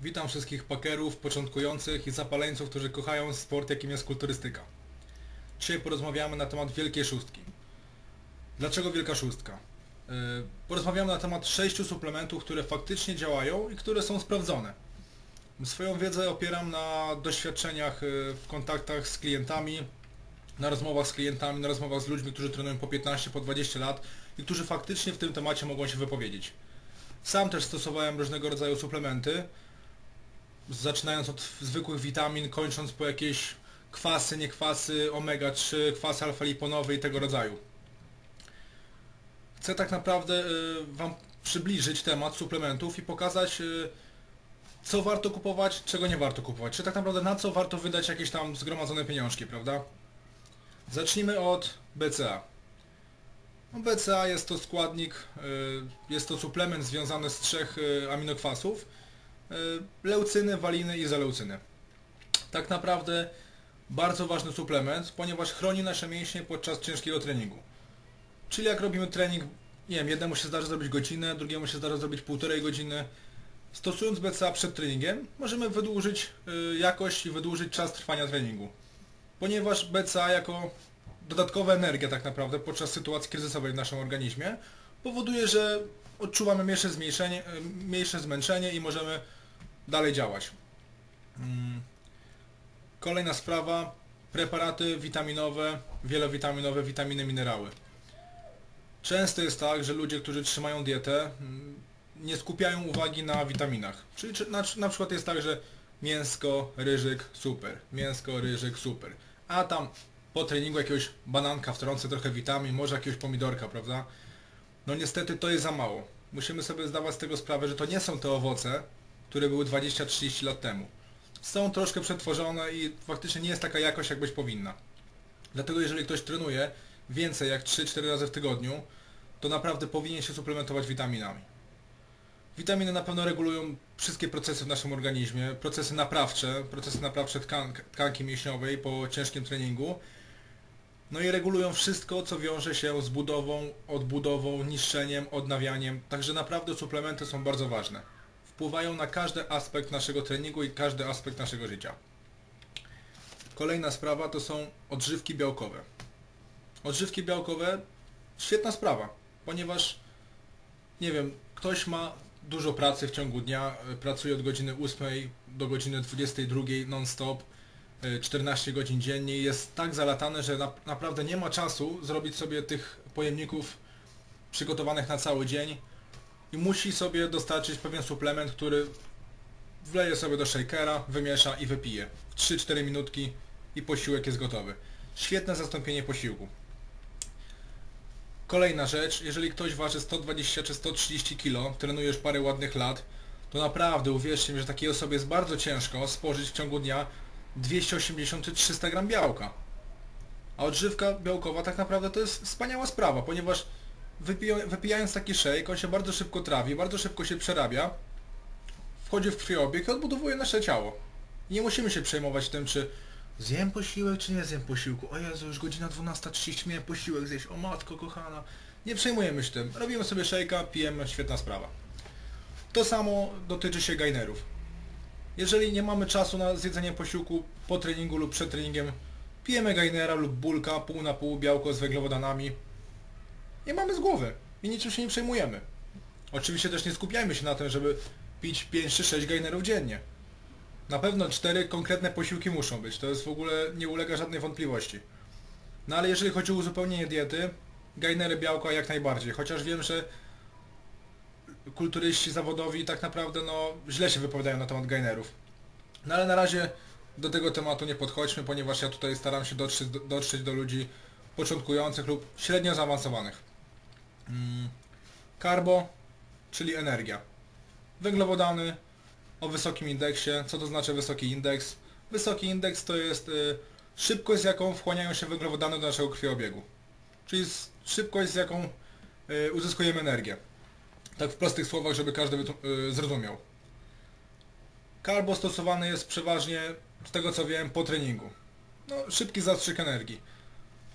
Witam wszystkich pakerów, początkujących i zapaleńców, którzy kochają sport, jakim jest kulturystyka. Dzisiaj porozmawiamy na temat Wielkiej Szóstki. Dlaczego Wielka Szóstka? Yy, Porozmawiamy na temat sześciu suplementów, które faktycznie działają i które są sprawdzone. Swoją wiedzę opieram na doświadczeniach yy, w kontaktach z klientami, na rozmowach z klientami, na rozmowach z ludźmi, którzy trenują po 15, po 20 lat i którzy faktycznie w tym temacie mogą się wypowiedzieć. Sam też stosowałem różnego rodzaju suplementy, zaczynając od zwykłych witamin, kończąc po jakieś kwasy, niekwasy, omega-3, kwasy alfa-liponowe i tego rodzaju. Chcę tak naprawdę y, Wam przybliżyć temat suplementów i pokazać y, co warto kupować, czego nie warto kupować. Czy tak naprawdę na co warto wydać jakieś tam zgromadzone pieniążki, prawda? Zacznijmy od BCA. No BCA jest to składnik, y, jest to suplement związany z trzech aminokwasów. Y, Leucyny, waliny i izoleucyny. Tak naprawdę bardzo ważny suplement, ponieważ chroni nasze mięśnie podczas ciężkiego treningu. Czyli jak robimy trening, nie wiem, jednemu się zdarza zrobić godzinę, drugiemu się zdarza zrobić półtorej godziny. Stosując BCA przed treningiem, możemy wydłużyć y, jakość i wydłużyć czas trwania treningu. Ponieważ BCA jako dodatkowa energia tak naprawdę podczas sytuacji kryzysowej w naszym organizmie powoduje, że odczuwamy mniejsze, y, mniejsze zmęczenie i możemy dalej działać. Mm. Kolejna sprawa, preparaty witaminowe, wielowitaminowe, witaminy, minerały. Często jest tak, że ludzie, którzy trzymają dietę, mm, nie skupiają uwagi na witaminach. Czyli czy- na, na przykład jest tak, że mięsko, ryżyk, super, mięsko, ryżyk, super. A tam po treningu jakiegoś bananka wtrącę trochę witamin, może jakiegoś pomidorka, prawda? No niestety to jest za mało. Musimy sobie zdawać z tego sprawę, że to nie są te owoce, które były 20-30 lat temu. Są troszkę przetworzone i faktycznie nie jest taka jakość, jak być powinna. Dlatego jeżeli ktoś trenuje więcej jak 3-4 razy w tygodniu, to naprawdę powinien się suplementować witaminami. Witaminy na pewno regulują wszystkie procesy w naszym organizmie, procesy naprawcze, procesy naprawcze tkank, tkanki mięśniowej po ciężkim treningu. No i regulują wszystko, co wiąże się z budową, odbudową, niszczeniem, odnawianiem. Także naprawdę suplementy są bardzo ważne. Wpływają na każdy aspekt naszego treningu i każdy aspekt naszego życia. Kolejna sprawa to są odżywki białkowe. Odżywki białkowe świetna sprawa, ponieważ nie wiem, ktoś ma dużo pracy w ciągu dnia, y, pracuje od godziny 8 do godziny 22 non-stop, y, 14 godzin dziennie jest tak zalatany, że na, naprawdę nie ma czasu zrobić sobie tych pojemników przygotowanych na cały dzień i musi sobie dostarczyć pewien suplement, który wleje sobie do shakera, wymiesza i wypije. W 3-4 minutki i posiłek jest gotowy. Świetne zastąpienie posiłku. Kolejna rzecz, jeżeli ktoś waży 120 czy 130 kg, trenuje już parę ładnych lat, to naprawdę uwierzcie mi, że takiej osobie jest bardzo ciężko spożyć w ciągu dnia 280 czy 300 gram białka. A odżywka białkowa tak naprawdę to jest wspaniała sprawa, ponieważ wypijając taki shake, on się bardzo szybko trawi, bardzo szybko się przerabia, wchodzi w krwiobieg i odbudowuje nasze ciało. Nie musimy się przejmować tym, czy zjem posiłek, czy nie zjem posiłku. O Jezu, już godzina 12.30, miałem posiłek zjeść. O matko kochana. Nie przejmujemy się tym. Robimy sobie shake'a, pijemy, świetna sprawa. To samo dotyczy się gainerów. Jeżeli nie mamy czasu na zjedzenie posiłku po treningu lub przed treningiem, pijemy gainera lub bulka, pół na pół, białko z węglowodanami. Nie mamy z głowy i niczym się nie przejmujemy. Oczywiście też nie skupiajmy się na tym, żeby pić 5 czy 6 gainerów dziennie. Na pewno cztery konkretne posiłki muszą być, to jest w ogóle nie ulega żadnej wątpliwości. No ale jeżeli chodzi o uzupełnienie diety, gainery białka jak najbardziej, chociaż wiem, że kulturyści zawodowi tak naprawdę no źle się wypowiadają na temat gainerów. No ale na razie do tego tematu nie podchodźmy, ponieważ ja tutaj staram się dotrzeć do, dotrzeć do ludzi początkujących lub średnio zaawansowanych. Mm. Carbo, czyli energia. Węglowodany, o wysokim indeksie. Co to znaczy wysoki indeks? Wysoki indeks to jest y, szybkość z jaką wchłaniają się węglowodany do naszego krwiobiegu. Czyli szybkość z jaką y, uzyskujemy energię. Tak w prostych słowach, żeby każdy y, zrozumiał. Carbo stosowany jest przeważnie, z tego co wiem, po treningu. No, szybki zastrzyk energii.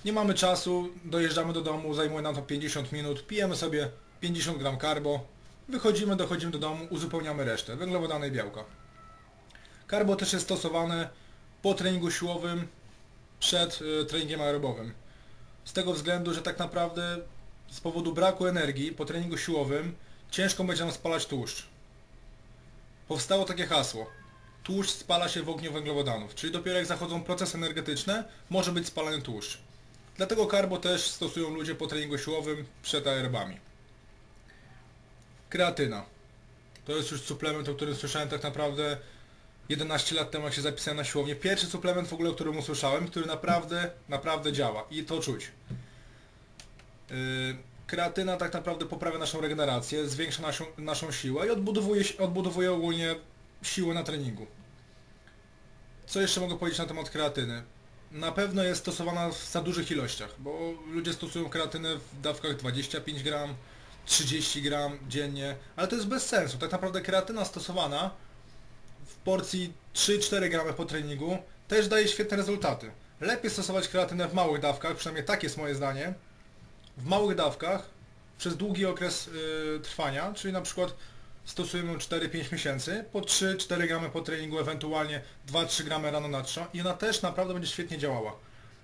Nie mamy czasu, dojeżdżamy do domu, zajmuje nam to 50 minut, pijemy sobie 50 gram carbo, wychodzimy, dochodzimy do domu, uzupełniamy resztę, węglowodany i białka. Carbo też jest stosowane po treningu siłowym przed y, treningiem aerobowym. Z tego względu, że tak naprawdę z powodu braku energii po treningu siłowym ciężko będzie nam spalać tłuszcz. Powstało takie hasło. Tłuszcz spala się w ogniu węglowodanów, czyli dopiero jak zachodzą procesy energetyczne, może być spalany tłuszcz. Dlatego karbo też stosują ludzie po treningu siłowym przed aerobami. Kreatyna. To jest już suplement, o którym słyszałem tak naprawdę 11 lat temu, jak się zapisałem na siłownię. Pierwszy suplement w ogóle, o którym usłyszałem, który naprawdę, naprawdę działa i to czuć. Yy, kreatyna tak naprawdę poprawia naszą regenerację, zwiększa naszą, naszą siłę i odbudowuje, odbudowuje ogólnie siłę na treningu. Co jeszcze mogę powiedzieć na temat kreatyny? Na pewno jest stosowana w za dużych ilościach, bo ludzie stosują kreatynę w dawkach 25 gram, 30 gram dziennie, ale to jest bez sensu. Tak naprawdę kreatyna stosowana w porcji 3-4 gramy po treningu też daje świetne rezultaty. Lepiej stosować kreatynę w małych dawkach, przynajmniej tak jest moje zdanie, w małych dawkach przez długi okres yy, trwania, czyli na przykład stosujemy 4-5 miesięcy, po 3-4 gramy po treningu, ewentualnie 2-3 gramy rano na trzo i ona też naprawdę będzie świetnie działała.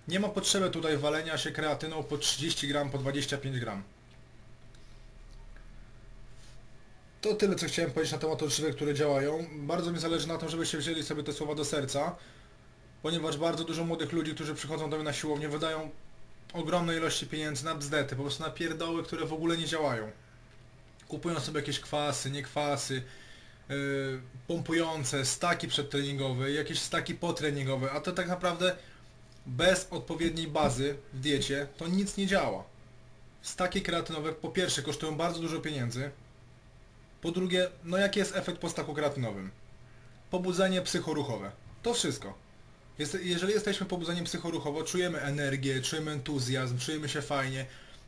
Nie ma potrzeby tutaj walenia się kreatyną po 30 gram, po 25 gram. To tyle, co chciałem powiedzieć na temat odżywek, które działają. Bardzo mi zależy na tym, żebyście wzięli sobie te słowa do serca, ponieważ bardzo dużo młodych ludzi, którzy przychodzą do mnie na siłownię, wydają ogromne ilości pieniędzy na bzdety, po prostu na pierdoły, które w ogóle nie działają. Kupują sobie jakieś kwasy, nie kwasy, yy, pompujące, staki przedtreningowe, jakieś staki potreningowe, a to tak naprawdę bez odpowiedniej bazy w diecie to nic nie działa. Staki kreatynowe po pierwsze kosztują bardzo dużo pieniędzy, po drugie, no jaki jest efekt po staku kreatynowym? Pobudzenie psychoruchowe. To wszystko. Jeżeli jesteśmy pobudzeni psychoruchowo, czujemy energię, czujemy entuzjazm, czujemy się fajnie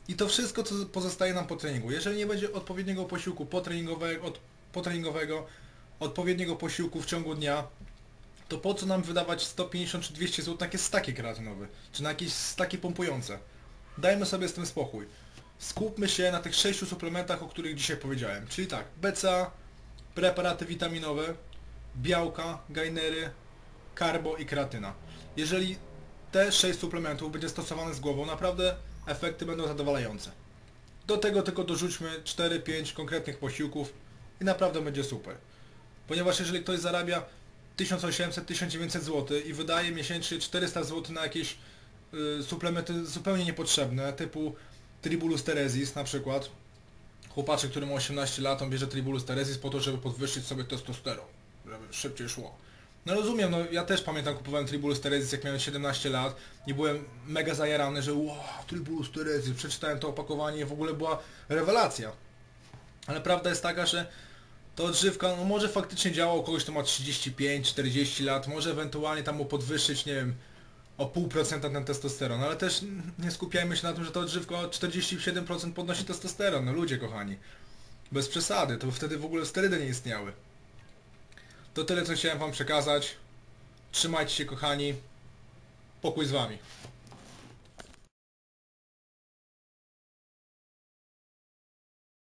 i to wszystko, co pozostaje nam po treningu. Jeżeli nie będzie odpowiedniego posiłku potreningowego, od, potreningowego odpowiedniego posiłku w ciągu dnia, to po co nam wydawać 150 czy 200 zł na jakieś staki kreatynowe, czy na jakieś staki pompujące? Dajmy sobie z tym spokój. Skupmy się na tych sześciu suplementach, o których dzisiaj powiedziałem. Czyli tak, BCA, preparaty witaminowe, białka, gainery, karbo i kreatyna. Jeżeli te 6 suplementów będzie stosowane z głową, naprawdę efekty będą zadowalające. Do tego tylko dorzućmy 4-5 konkretnych posiłków i naprawdę będzie super. Ponieważ jeżeli ktoś zarabia 1800-1900 zł i wydaje miesięcznie 400 zł na jakieś y, suplementy zupełnie niepotrzebne, typu Tribulus teresis na przykład, chłopaczek, który ma 18 lat, on bierze Tribulus teresis po to, żeby podwyższyć sobie testosteron, żeby szybciej szło. No rozumiem, no ja też pamiętam kupowałem Tribulus Teresis jak miałem 17 lat i byłem mega zajarany, że wow, Tribulus Teresis, przeczytałem to opakowanie i w ogóle była rewelacja. Ale prawda jest taka, że to odżywka, no może faktycznie działa u kogoś, kto ma 35-40 lat, może ewentualnie tam mu podwyższyć, nie wiem, o pół procenta ten testosteron, ale też nie skupiajmy się na tym, że ta odżywka o 47% podnosi testosteron, no ludzie kochani. Bez przesady, to wtedy w ogóle sterydy nie istniały. To tyle, co chciałem Wam przekazać. Trzymajcie się, kochani. Pokój z Wami.